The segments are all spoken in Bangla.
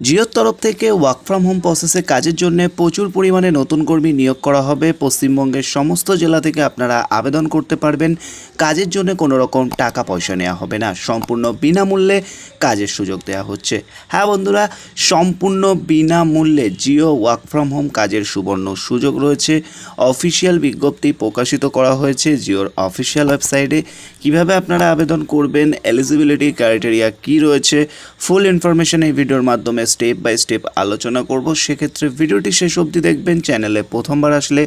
জিওর তরফ থেকে ওয়ার্ক ফ্রম হোম প্রসেসে কাজের জন্য প্রচুর পরিমাণে নতুন কর্মী নিয়োগ করা হবে। পশ্চিমবঙ্গের সমস্ত জেলা থেকে আপনারা আবেদন করতে পারবেন। কাজের জন্য কোনো রকম টাকা পয়সা নেওয়া হবে না। সম্পূর্ণ বিনামূল্যে কাজের সুযোগ দেওয়া হচ্ছে। হ্যাঁ বন্ধুরা, সম্পূর্ণ বিনামূল্যে জিও ওয়ার্ক ফ্রম হোম কাজের সুবর্ণ সুযোগ রয়েছে। অফিসিয়াল বিজ্ঞপ্তি প্রকাশিত করা হয়েছে জিওর অফিসিয়াল ওয়েবসাইটে কীভাবে আপনারা আবেদন করবেন? এলিজিবিলিটি ক্রাইটেরিয়া কি রয়েছে? ফুল ইনফরমেশন এই ভিডিওর মাধ্যমে স্টেপ বাই স্টেপ আলোচনা করব। সেক্ষেত্রে ভিডিওটি শেষ অবধি দেখবেন চ্যানেলে প্রথমবার আসলে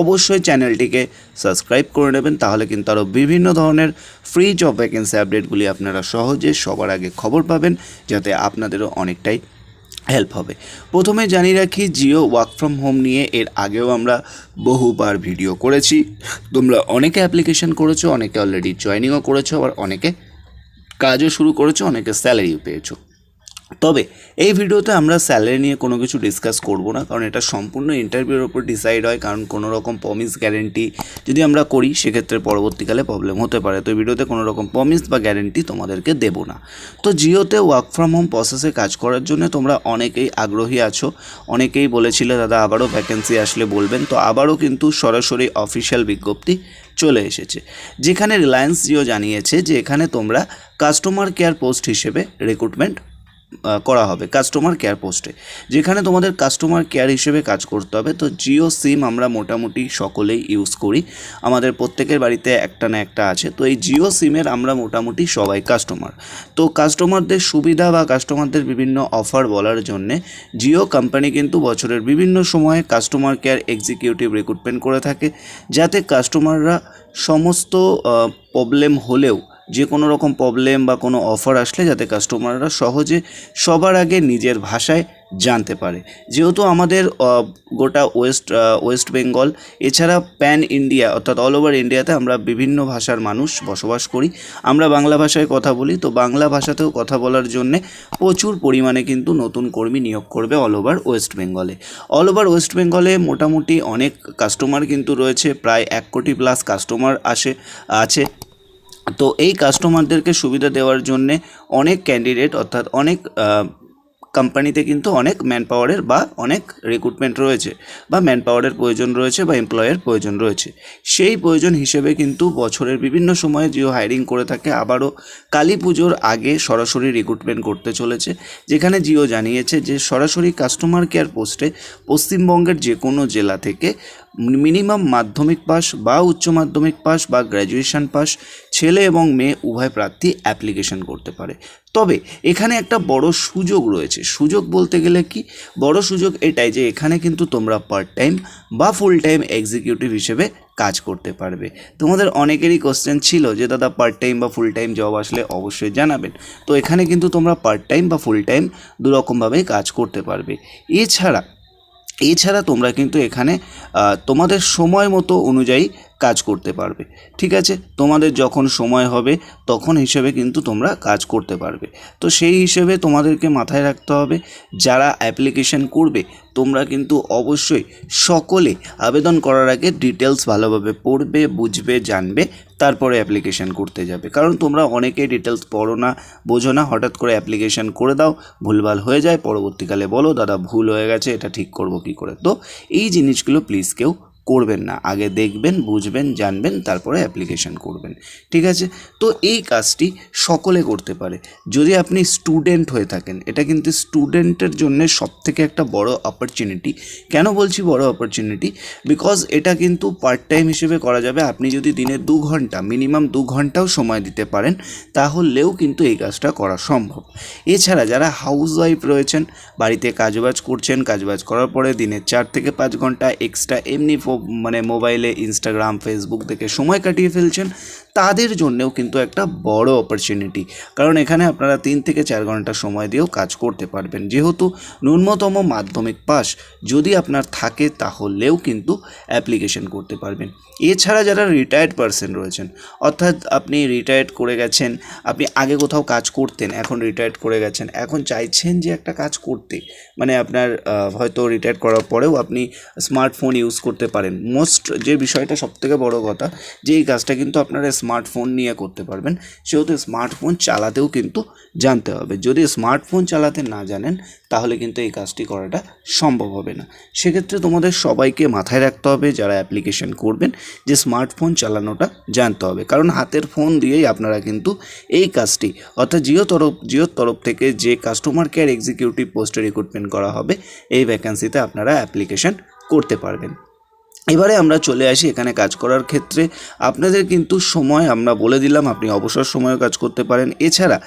অবশ্যই চ্যানেলটিকে সাবস্ক্রাইব করে নেবেন, তাহলে কিন্তু আরও বিভিন্ন ধরনের ফ্রি জব ভ্যাকেন্সি আপডেটগুলি আপনারা সহজে সবার আগে খবর পাবেন, যাতে আপনাদেরও অনেকটাই হেল্প হবে। প্রথমে জানিয়ে রাখি জিও ওয়ার্ক ফ্রম হোম নিয়ে এর আগেও আমরা বহুবার ভিডিও করেছি। তোমরা অনেকে অ্যাপ্লিকেশন করেছ, অনেকে অলরেডি জয়নিংও করেছ, আবার অনেকে কাজও শুরু করেছ, অনেকে স্যালারিও পেয়েছ। তবে, এই ভিডিওতে আমরা স্যালারি নিয়ে কোনো কিছু ডিসকাস করব না, কারণ এটা সম্পূর্ণ ইন্টারভিউর ওপর ডিসাইড হয়, কারণ কোনো রকম প্রমিস গ্যারেন্টি যদি আমরা করি, সেক্ষেত্রে পরবর্তীকালে প্রবলেম হতে পারে। তো ভিডিওতে কোনো রকম প্রমিস বা গ্যারেন্টি তোমাদেরকে দেবো না। তো জিওতে ওয়ার্ক ফ্রম হোম প্রসেসে কাজ করার জন্য তোমরা অনেকেই আগ্রহী আছো। অনেকেই বলেছিলে, দাদা, আবারও ভ্যাকেন্সি আসলে বলবেন। তো আবারও কিন্তু সরাসরি অফিসিয়াল বিজ্ঞপ্তি চলে এসেছে, যেখানে রিলায়েন্স জিও জানিয়েছে যে এখানে তোমরা কাস্টমার কেয়ার পোস্ট হিসেবে রিক্রুটমেন্ট করা হবে কাস্টমার কেয়ার পোস্টে যেখানে তোমাদের কাস্টমার কেয়ার হিসেবে কাজ করতে হবে, তো জিও সিম আমরা মোটামুটি সকলেই ইউজ করি। আমাদের প্রত্যেকের বাড়িতে একটা না একটা আছে, তো এই জিও সিমের আমরা মোটামুটি সবাই কাস্টমার তো কাস্টমারদের সুবিধা বা কাস্টমারদের বিভিন্ন অফার বলার জন্যে জিও কোম্পানি কিন্তু বছরের বিভিন্ন সময়ে কাস্টমার কেয়ার এক্সিকিউটিভ রিক্রুটমেন্ট করে থাকে, যাতে কাস্টমাররা সমস্ত প্রবলেম হলেও যে কোনো রকম প্রবলেম বা কোনো অফার আসলে যাতে কাস্টমাররা সহজে সবার আগে নিজের ভাষায় জানতে পারে। যেহেতু আমাদের গোটা ওয়েস্ট ওয়েস্ট বেঙ্গল এছাড়া প্যান ইন্ডিয়া অর্থাৎ অল ওভার ইন্ডিয়াতে আমরা বিভিন্ন ভাষার মানুষ বসবাস করি। আমরা বাংলা ভাষায় কথা বলি, তো বাংলা ভাষাতেও কথা বলার জন্যে প্রচুর পরিমাণে কিন্তু নতুন কর্মী নিয়োগ করবে অল ওভার ওয়েস্ট বেঙ্গলে অল ওভার ওয়েস্ট বেঙ্গলে মোটামুটি অনেক কাস্টমার কিন্তু রয়েছে, প্রায় এক কোটি প্লাস কাস্টমার আসে, আছে। তো এই কাস্টমারদেরকে সুবিধা দেওয়ার জন্যে অনেক ক্যান্ডিডেট অর্থাৎ অনেক কোম্পানিতে কিন্তু অনেক ম্যান পাওয়ারের বা অনেক রিক্রুটমেন্ট রয়েছে বা ম্যান পাওয়ারের প্রয়োজন রয়েছে বা এমপ্লয়ের প্রয়োজন রয়েছে। সেই প্রয়োজন হিসেবে কিন্তু বছরের বিভিন্ন সময়ে জিও হায়ারিং করে থাকে। আবারও কালী পুজোর আগে সরাসরি রিক্রুটমেন্ট করতে চলেছে, যেখানে জিও জানিয়েছে যে সরাসরি কাস্টমার কেয়ার পোস্টে পশ্চিমবঙ্গের যে কোনো জেলা থেকে মিনিমাম মাধ্যমিক পাস বা উচ্চ মাধ্যমিক পাস বা গ্র্যাজুয়েশন পাস ছেলে এবং মেয়ে উভয় প্রার্থী অ্যাপ্লিকেশন করতে পারে। তবে এখানে একটা বড় সুযোগ রয়েছে। সুযোগ বলতে গেলে কি? বড় সুযোগ এটাই যে এখানে কিন্তু তোমরা পার্ট টাইম বা ফুল টাইম এক্সিকিউটিভ হিসেবে কাজ করতে পারবে। তোমাদের অনেকেরই কোশ্চেন ছিল যে, দাদা পার্ট টাইম বা ফুল টাইম জব আসলে অবশ্যই জানাবেন। তো এখানে কিন্তু তোমরা পার্ট টাইম বা ফুল টাইম দুরকমভাবেই কাজ করতে পারবে। এছাড়া এছাড়া তোমরা কিন্তু এখানে তোমাদের সময় মতো অনুযায়ী কাজ করতে পারবে। ঠিক আছে? তোমাদের যখন সময় হবে, তখন হিসেবে কিন্তু তোমরা কাজ করতে পারবে। তো সেই হিসেবে তোমাদেরকে মাথায় রাখতে হবে, যারা অ্যাপ্লিকেশন করবে, তোমরা কিন্তু অবশ্যই সকলে আবেদন করার আগে ডিটেলস ভালোভাবে পড়বে, বুঝবে, জানবে, তারপরে অ্যাপ্লিকেশন করতে যাবে। কারণ তোমরা অনেকে ডিটেলস পড়ো না, বোঝো না, হঠাৎ করে অ্যাপ্লিকেশন করে দাও, ভুলভাল হয়ে যায়, পরবর্তীকালে বলো, দাদা, ভুল হয়ে গেছে, এটা ঠিক করব কি করে? তো এই জিনিসগুলো প্লিজ কেউ করবেন না। আগে দেখবেন, বুঝবেন, জানবেন, তারপরে অ্যাপ্লিকেশন করবেন। ঠিক আছে? তো এই কাজটি সকলে করতে পারে। যদি আপনি স্টুডেন্ট হয়ে থাকেন, এটা কিন্তু স্টুডেন্টের জন্য সবথেকে একটা বড় অপরচুনিটি কেন বলছি বড় অপরচুনিটি বিকজ এটা কিন্তু পার্ট টাইম হিসেবে করা যাবে। আপনি যদি দিনে দু ঘণ্টা মিনিমাম দু ঘন্টাও সময় দিতে পারেন, তাহলেও কিন্তু এই কাজটা করা সম্ভব। এছাড়া যারা হাউস ওয়াইফ রয়েছেন, বাড়িতে কাজবাজ করছেন, কাজবাজ করার পরে দিনে চার থেকে পাঁচ ঘণ্টা এক্সট্রা এমনি ফো- মানে মোবাইলে ইনস্টাগ্রাম ফেসবুক দেখে সময় কাটিয়ে ফেলছেন। তাদের জন্যেও কিন্তু একটা বড় অপরচুনিটি কারণ এখানে আপনারা তিন থেকে চার ঘণ্টা সময় দিয়েও কাজ করতে পারবেন। যেহেতু ন্যূনতম মাধ্যমিক পাস যদি আপনার থাকে তাহলেও কিন্তু অ্যাপ্লিকেশন করতে পারবেন। এছাড়া যারা রিটায়ার্ড পারসন রয়েছেন, অর্থাৎ আপনি রিটায়ার্ড করে গেছেন, আপনি আগে কোথাও কাজ করতেন, এখন রিটায়ার্ড করে গেছেন, এখন চাইছেন যে একটা কাজ করতে মানে আপনার হয়তো রিটায়ার্ড করার পরেও আপনি স্মার্টফোন ইউজ করতে পারেন। মোস্ট যে বিষয়টা সবথেকে বড় কথা, যে এই কাজটা কিন্তু আপনারা স্মার্টফোন নিয়ে করতে পারবেন, সেহেতু স্মার্টফোন চালাতেও কিন্তু জানতে হবে। যদি স্মার্টফোন চালাতে না জানেন, তাহলে কিন্তু এই কাজটি করাটা সম্ভব হবে না। সেক্ষেত্রে তোমাদের সবাইকে মাথায় রাখতে হবে, যারা অ্যাপ্লিকেশন করবেন, যে স্মার্টফোন চালানোটা জানতে হবে। কারণ হাতের ফোন দিয়েই আপনারা কিন্তু এই কাজটি, অর্থাৎ জিও তরফ, জিওর তরফ থেকে যে কাস্টমার কেয়ার এক্সিকিউটিভ পোস্টে রিক্রুটমেন্ট করা হবে, এই ভ্যাকেন্সিতে আপনারা অ্যাপ্লিকেশন করতে পারবেন। এবারে আমরা চলে আসি এখানে কাজ করার ক্ষেত্রে। আপনাদের কিন্তু সময় আমরা বলে দিলাম, আপনি অবসর সময়ে কাজ করতে পারেন। এছাড়া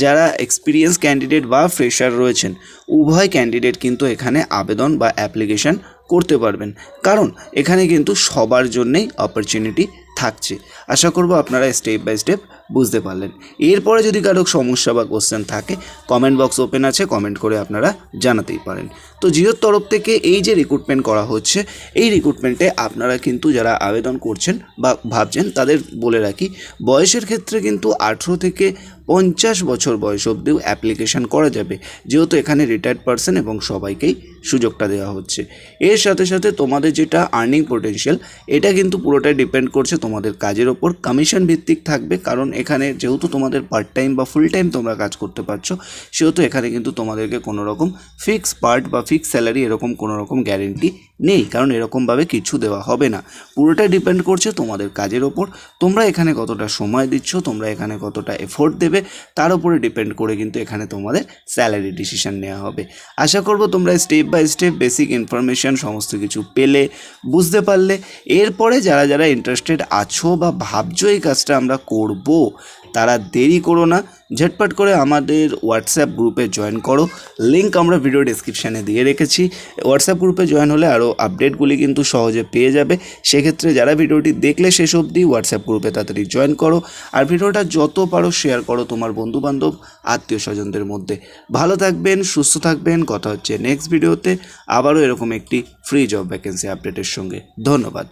যারা এক্সপিরিয়েন্স ক্যান্ডিডেট বা ফ্রেশার রয়েছেন, উভয় ক্যান্ডিডেট কিন্তু এখানে আবেদন বা অ্যাপ্লিকেশান করতে পারবেন। কারণ এখানে কিন্তু সবার জন্যেই অপরচুনিটি থাকছে। আশা করব আপনারা স্টেপ বাই স্টেপ বুঝতে পারলেন। এরপরে যদি কারও সমস্যা বা কোশ্চেন থাকে কমেন্ট বক্স ওপেন আছে কমেন্ট করে আপনারা জানাতেই পারেন। তো জিওর তরফ থেকে এই যে রিক্রুটমেন্ট করা হচ্ছে, এই রিক্রুটমেন্টে আপনারা কিন্তু যারা আবেদন করছেন বা ভাবছেন, তাদের বলে রাখি, বয়সের ক্ষেত্রে কিন্তু আঠেরো থেকে পঞ্চাশ বছর বয়স অবধিও অ্যাপ্লিকেশন করা যাবে। যেহেতু এখানে রিটায়ার্ড পার্সন এবং সবাইকেই সুযোগটা দেওয়া হচ্ছে। এর সাথে সাথে তোমাদের যেটা আর্নিং পোটেনশিয়াল এটা কিন্তু পুরোটাই ডিপেন্ড করছে তোমাদের কাজের ওপর। কমিশন ভিত্তিক থাকবে, কারণ এখানে যেহেতু তোমাদের পার্ট টাইম বা ফুল টাইম তোমরা কাজ করতে পারছ, সেহেতু এখানে কিন্তু তোমাদেরকে কোনো রকম ফিক্স পার্ট বা ফিক্স স্যালারি এরকম কোনো রকম গ্যারেন্টি নেই, কারণ এরকমভাবে কিছু দেওয়া হবে না। পুরোটাই ডিপেন্ড করছে তোমাদের কাজের ওপর। তোমরা এখানে কতটা সময় দিচ্ছ, তোমরা এখানে কতটা এফোর্ট দেবে, তার উপরে ডিপেন্ড করে কিন্তু এখানে তোমাদের স্যালারি ডিসিশন নেওয়া হবে। আশা করব তোমরা step by step basic information সমস্ত কিছু পেলে, বুঝতে পারলে। এরপরে যারা যারা ইন্টারেস্টেড আছো বা ভাবছ এই কাজটা আমরা করব তারা দেরি করো না, ঝটপট করে আমাদের হোয়াটসঅ্যাপ গ্রুপে জয়েন করো। লিঙ্ক আমরা ভিডিও ডিসক্রিপশানে দিয়ে রেখেছি। হোয়াটসঅ্যাপ গ্রুপে জয়েন হলে আরও আপডেটগুলি কিন্তু সহজে পেয়ে যাবে। সেক্ষেত্রে যারা ভিডিওটি দেখলে শেষ অবধি হোয়াটসঅ্যাপ গ্রুপে তাড়াতাড়ি জয়েন করো। আর ভিডিওটা যত পারো শেয়ার করো তোমার বন্ধুবান্ধব আত্মীয় স্বজনদের মধ্যে। ভালো থাকবেন, সুস্থ থাকবেন। কথা হচ্ছে নেক্সট ভিডিওতে আবারও এরকম একটি ফ্রি জব ভ্যাকেন্সি আপডেটের সঙ্গে। ধন্যবাদ।